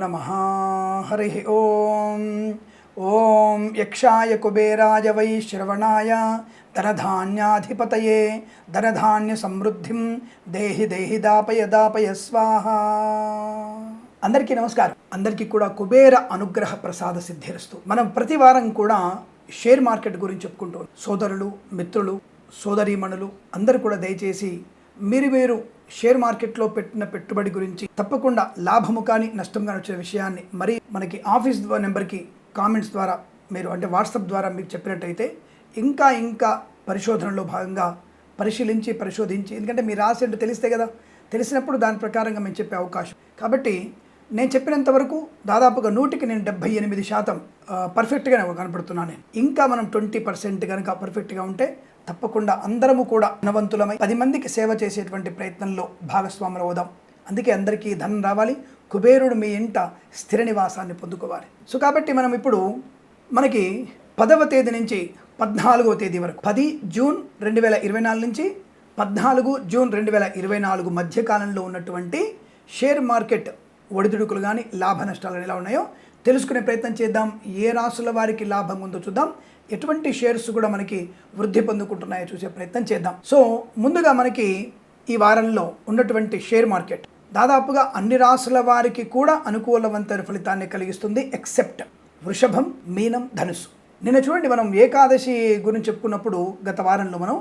నమ హరి ఓం ఓం యక్షాయ కుబేరాయ వై శ్రవణాయ ధనధాన్యాధిపతయే ధనధాన్య సమృద్ధిం దేహి దేహి దాపయ దాపయ స్వాహ అందరికీ నమస్కారం. అందరికీ కూడా కుబేర అనుగ్రహ ప్రసాద సిద్ధిరస్తు. మనం ప్రతి వారం కూడా షేర్ మార్కెట్ గురించి చెప్పుకుంటూ సోదరులు మిత్రులు సోదరీమణులు అందరూ కూడా దయచేసి మీరు మీరు షేర్ మార్కెట్లో పెట్టిన పెట్టుబడి గురించి తప్పకుండా లాభము కానీ నష్టం కానీ వచ్చిన విషయాన్ని మరి మనకి ఆఫీస్ నెంబర్కి కామెంట్స్ ద్వారా మీరు అంటే వాట్సాప్ ద్వారా మీకు చెప్పినట్టయితే ఇంకా ఇంకా పరిశోధనలో భాగంగా పరిశీలించి పరిశోధించి ఎందుకంటే మీ రాసి తెలిస్తే కదా తెలిసినప్పుడు దాని ప్రకారంగా మేము చెప్పే అవకాశం. కాబట్టి నేను చెప్పినంత వరకు దాదాపుగా నూటికి నేను డెబ్బై ఎనిమిది శాతం పర్ఫెక్ట్గా పర్ఫెక్ట్గానే కనపడుతున్నాను నేను. ఇంకా మనం ట్వంటీ పర్సెంట్ కనుక పర్ఫెక్ట్గా ఉంటే తప్పకుండా అందరము కూడా ధనవంతులమై పది మందికి సేవ చేసేటువంటి ప్రయత్నంలో భాగస్వాములు అవుదాం. అందుకే అందరికీ ధనం రావాలి. కుబేరుడు మీ ఇంట స్థిర నివాసాన్ని పొందుకోవాలి. సో కాబట్టి మనం ఇప్పుడు మనకి పదవ తేదీ నుంచి పద్నాలుగవ తేదీ వరకు పది జూన్ రెండు వేల ఇరవై నాలుగు నుంచి పద్నాలుగు జూన్ రెండు వేల ఇరవై నాలుగు మధ్యకాలంలో ఉన్నటువంటి షేర్ మార్కెట్ ఒడిదుడుకులు కానీ లాభ నష్టాలు ఎలా ఉన్నాయో తెలుసుకునే ప్రయత్నం చేద్దాం. ఏ రాసుల వారికి లాభం ఉందో చూద్దాం. ఎటువంటి షేర్స్ కూడా మనకి వృద్ధి పొందుకుంటున్నాయో చూసే ప్రయత్నం చేద్దాం. సో ముందుగా మనకి ఈ వారంలో ఉన్నటువంటి షేర్ మార్కెట్. దాదాపుగా అన్ని రాసుల వారికి కూడా అనుకూలవంతమైన ఫలితాన్ని కలిగిస్తుంది ఎక్సెప్ట్ వృషభం మీనం ధనుసు. నిన్న చూడండి మనం ఏకాదశి గురించి చెప్పుకున్నప్పుడు గత వారంలో మనం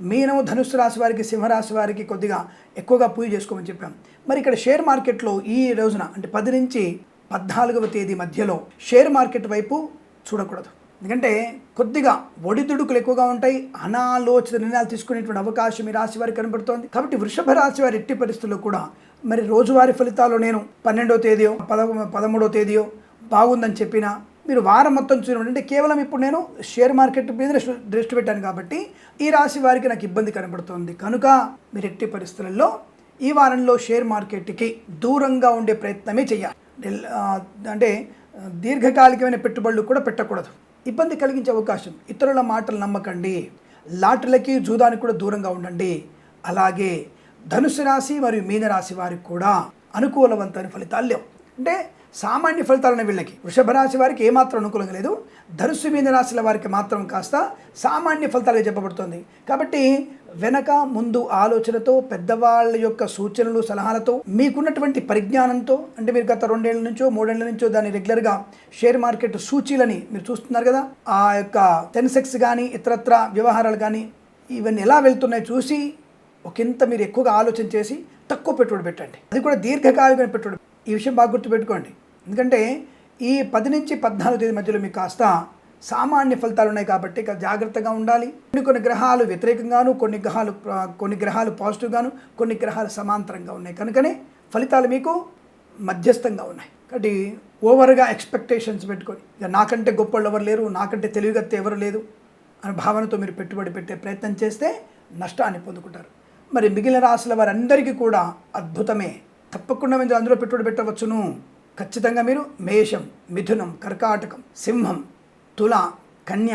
మీనము ధనుసు రాశి వారికి సింహరాశి వారికి కొద్దిగా ఎక్కువగా పూజ చేసుకోమని చెప్పాం. మరి ఇక్కడ షేర్ మార్కెట్లో ఈ రోజున అంటే పది నుంచి పద్నాలుగవ తేదీ మధ్యలో షేర్ మార్కెట్ వైపు చూడకూడదు. ఎందుకంటే కొద్దిగా ఒడిదుడుకులు ఎక్కువగా ఉంటాయి అనాలోచిత నిర్ణయాలు తీసుకునేటువంటి అవకాశం ఈ రాశి వారికి కనబడుతోంది. కాబట్టి వృషభ రాశి వారి ఎట్టి పరిస్థితుల్లో కూడా మరి రోజువారీ ఫలితాలు నేను పన్నెండో తేదీయో పద పదమూడో తేదీయో బాగుందని చెప్పినా మీరు వారం మొత్తం చూడండి అంటే కేవలం ఇప్పుడు నేను షేర్ మార్కెట్ మీద దృష్టి- పెట్టాను కాబట్టి ఈ రాశి వారికి నాకు ఇబ్బంది కనబడుతోంది. కనుక మీరు ఎట్టి పరిస్థితులలో ఈ వారంలో షేర్ మార్కెట్కి దూరంగా ఉండే ప్రయత్నమే చేయాలి. అంటే దీర్ఘకాలికమైన పెట్టుబడులు కూడా పెట్టకూడదు. ఇబ్బంది కలిగించే అవకాశం. ఇతరుల మాటలు నమ్మకండి. లాటరీలకి జూదానికి కూడా దూరంగా ఉండండి. అలాగే ధనుసు రాశి మరియు మీన రాశి వారికి కూడా అనుకూలవంతమైన ఫలితాలు లేవు. అంటే సామాన్య ఫలితాలనే వీళ్ళకి. వృషభ రాశి వారికి ఏమాత్రం అనుకూలంగా లేదు. ధనుసు మీద రాశుల వారికి మాత్రం కాస్త సామాన్య ఫలితాలుగా చెప్పబడుతుంది. కాబట్టి వెనక ముందు ఆలోచనతో పెద్దవాళ్ళ యొక్క సూచనలు సలహాలతో మీకున్నటువంటి పరిజ్ఞానంతో అంటే మీరు గత రెండేళ్ళ నుంచో మూడేళ్ళ నుంచో దాన్ని రెగ్యులర్గా షేర్ మార్కెట్ సూచీలని మీరు చూస్తున్నారు కదా ఆ యొక్క సెన్సెక్స్ కానీ ఇతరత్ర వ్యవహారాలు కానీ ఇవన్నీ ఎలా వెళ్తున్నాయో చూసి ఒకంత మీరు ఎక్కువగా ఆలోచన చేసి తక్కువ పెట్టుబడి పెట్టండి. అది కూడా దీర్ఘకాలికమైన పెట్టుబడి. ఈ విషయం బాగా గుర్తుపెట్టుకోండి. ఎందుకంటే ఈ పది నుంచి పద్నాలుగు తేదీ మధ్యలో మీకు కాస్త సామాన్య ఫలితాలు ఉన్నాయి కాబట్టి ఇక జాగ్రత్తగా ఉండాలి. కొన్ని కొన్ని గ్రహాలు వ్యతిరేకంగాను కొన్ని గ్రహాలు కొన్ని గ్రహాలు పాజిటివ్గాను కొన్ని గ్రహాలు సమాంతరంగా ఉన్నాయి. కనుకనే ఫలితాలు మీకు మధ్యస్థంగా ఉన్నాయి. కాబట్టి ఓవర్గా ఎక్స్పెక్టేషన్స్ పెట్టుకొని ఇక నాకంటే గొప్పళ్ళు ఎవరు లేరు నాకంటే తెలివిగత్తే ఎవరు లేదు అనే భావనతో మీరు పెట్టుబడి పెట్టే ప్రయత్నం చేస్తే నష్టాన్ని పొందుకుంటారు. మరి మిగిలిన రాసుల వారందరికీ కూడా అద్భుతమే. తప్పకుండా మీరు అందులో పెట్టుబడి పెట్టవచ్చును. ఖచ్చితంగా మీరు మేషం మిథునం కర్కాటకం సింహం తుల కన్య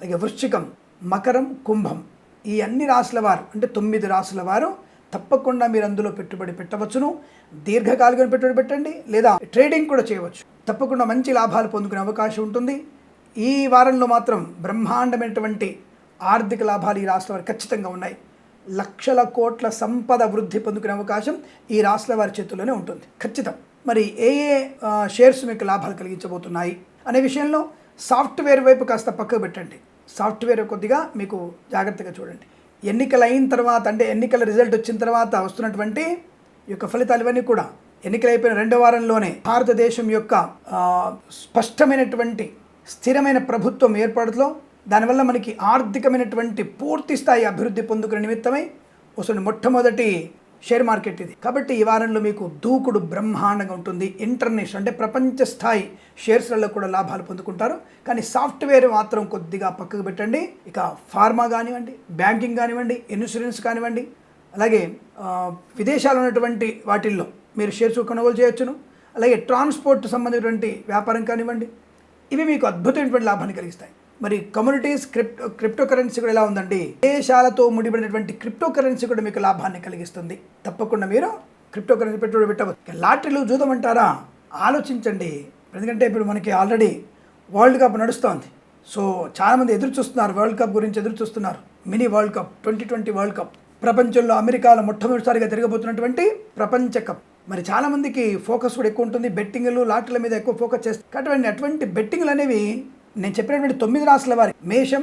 అలాగే వృశ్చికం మకరం కుంభం. ఈ అన్ని రాసుల వారు అంటే తొమ్మిది రాసుల వారు తప్పకుండా మీరు అందులో పెట్టుబడి పెట్టవచ్చును. దీర్ఘకాలికమైన పెట్టుబడి పెట్టండి లేదా ట్రేడింగ్ కూడా చేయవచ్చు. తప్పకుండా మంచి లాభాలు పొందుకునే అవకాశం ఉంటుంది. ఈ వారంలో మాత్రం బ్రహ్మాండమైనటువంటి ఆర్థిక లాభాలు ఈ రాష్ట్ర వారు ఖచ్చితంగా ఉన్నాయి. లక్షల కోట్ల సంపద వృద్ధి పొందుకునే అవకాశం ఈ రాష్ట్ర వారి చేతుల్లోనే ఉంటుంది. ఖచ్చితం. మరి ఏ ఏ షేర్స్ మీకు లాభాలు కలిగించబోతున్నాయి అనే విషయంలో సాఫ్ట్వేర్ వైపు కాస్త పక్కకు పెట్టండి. సాఫ్ట్వేర్ కొద్దిగా మీకు జాగ్రత్తగా చూడండి. ఎన్నికలు అయిన తర్వాత అంటే ఎన్నికల రిజల్ట్ వచ్చిన తర్వాత వస్తున్నటువంటి యొక్క ఫలితాలు ఇవన్నీ కూడా ఎన్నికలైపోయిన అయిపోయిన రెండో వారంలోనే భారతదేశం యొక్క స్పష్టమైనటువంటి స్థిరమైన ప్రభుత్వం ఏర్పాటులో దానివల్ల మనకి ఆర్థికమైనటువంటి పూర్తి స్థాయి అభివృద్ధి పొందుకునే నిమిత్తమై అసలు మొట్టమొదటి షేర్ మార్కెట్ ఇది. కాబట్టి ఈ వారంలో మీకు దూకుడు బ్రహ్మాండంగా ఉంటుంది. ఇంటర్నేషనల్ అంటే ప్రపంచ స్థాయి షేర్స్లలో కూడా లాభాలు పొందుకుంటారు. కానీ సాఫ్ట్వేర్ మాత్రం కొద్దిగా పక్కకు పెట్టండి. ఇక ఫార్మా కానివ్వండి బ్యాంకింగ్ కానివ్వండి ఇన్సూరెన్స్ కానివ్వండి అలాగే విదేశాల్లో ఉన్నటువంటి వాటిల్లో మీరు షేర్స్ కొనుగోలు చేయొచ్చును. అలాగే ట్రాన్స్పోర్ట్ సంబంధించినటువంటి వ్యాపారం కానివ్వండి ఇవి మీకు అద్భుతమైనటువంటి లాభాన్ని కలిగిస్తాయి. మరి కమ్యూనిటీస్ క్రిప్టో క్రిప్టో కరెన్సీ కూడా ఎలా ఉందండి? దేశాలతో ముడిపడినటువంటి క్రిప్టో కరెన్సీ కూడా మీకు లాభాన్ని కలిగిస్తుంది. తప్పకుండా మీరు క్రిప్టో కరెన్సీ పెట్టుబడి పెట్టవచ్చు. లాటరీలు లాటరీలు చూద్దామంటారా ఆలోచించండి. ఎందుకంటే ఇప్పుడు మనకి ఆల్రెడీ వరల్డ్ కప్ నడుస్తోంది. సో చాలామంది ఎదురు చూస్తున్నారు. వరల్డ్ కప్ గురించి ఎదురు చూస్తున్నారు. Mini world cup twenty twenty world cup. ప్రపంచంలో అమెరికాలో మొట్టమొదటిసారిగా తిరగబోతున్నటువంటి ప్రపంచ కప్. మరి చాలామందికి ఫోకస్ కూడా ఎక్కువ ఉంటుంది. బెట్టింగ్లు లాటరీల మీద ఎక్కువ ఫోకస్ చేస్తారు కాబట్టి అటువంటి బెట్టింగ్లు అనేవి నేను చెప్పినటువంటి తొమ్మిది రాసుల వారి మేషం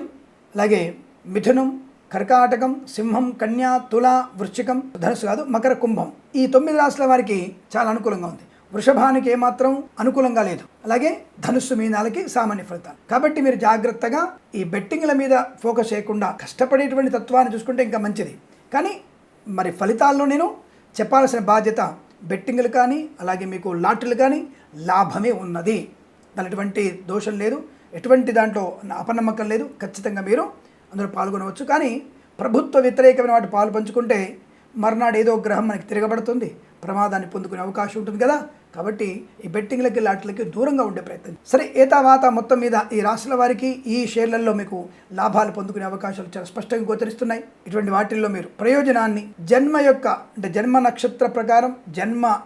అలాగే మిథునం కర్కాటకం సింహం కన్యా తుల వృశ్చికం ధనుసు కాదు మకర కుంభం. ఈ తొమ్మిది రాసుల వారికి చాలా అనుకూలంగా ఉంది. వృషభానికి ఏమాత్రం అనుకూలంగా లేదు. అలాగే ధనుస్సు మీనాలకి సామాన్య ఫలితాలు. కాబట్టి మీరు జాగ్రత్తగా ఈ బెట్టింగ్ల మీద ఫోకస్ చేయకుండా కష్టపడేటువంటి తత్వాన్ని చూసుకుంటే ఇంకా మంచిది. కానీ మరి ఫలితాల్లో నేను చెప్పాల్సిన బాధ్యత బెట్టింగ్లు కానీ అలాగే మీకు లాటరీలు కానీ లాభమే ఉన్నది. దాని దోషం లేదు. ఎటువంటి దాంట్లో అపనమ్మకం లేదు. ఖచ్చితంగా మీరు అందులో పాల్గొనవచ్చు. కానీ ప్రభుత్వ వ్యతిరేకమైన వాటి పాలు పంచుకుంటే మర్నాడు ఏదో గ్రహం మనకి తిరగబడుతుంది. ప్రమాదాన్ని పొందుకునే అవకాశం ఉంటుంది కదా. కాబట్టి ఈ బెట్టింగ్లకి లాట్లకి దూరంగా ఉండే ప్రయత్నం. సరే ఏతావాత మొత్తం మీద ఈ రాశుల వారికి ఈ షేర్లలో మీకు లాభాలు పొందుకునే అవకాశాలు చాలా స్పష్టంగా గోచరిస్తున్నాయి. ఇటువంటి వాటిల్లో మీరు ప్రయోజనాన్ని జన్మ యొక్క అంటే జన్మ నక్షత్ర ప్రకారం జన్మ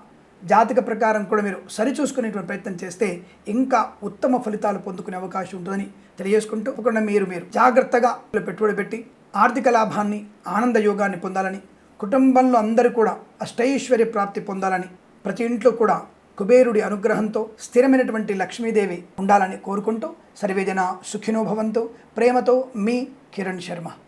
జాతక ప్రకారం కూడా మీరు సరిచూసుకునేటువంటి ప్రయత్నం చేస్తే ఇంకా ఉత్తమ ఫలితాలు పొందుకునే అవకాశం ఉంటుందని తెలియజేసుకుంటూ ఒకటి మీరు మీరు జాగ్రత్తగా పెట్టుబడి పెట్టి ఆర్థిక లాభాన్ని ఆనంద యోగాన్ని పొందాలని కుటుంబంలో అందరూ కూడా అష్టైశ్వర్య ప్రాప్తి పొందాలని ప్రతి ఇంట్లో కూడా కుబేరుడి అనుగ్రహంతో స్థిరమైనటువంటి లక్ష్మీదేవి ఉండాలని కోరుకుంటూ సర్వేజన సుఖినోభవంతో. ప్రేమతో మీ కిరణ్ శర్మ.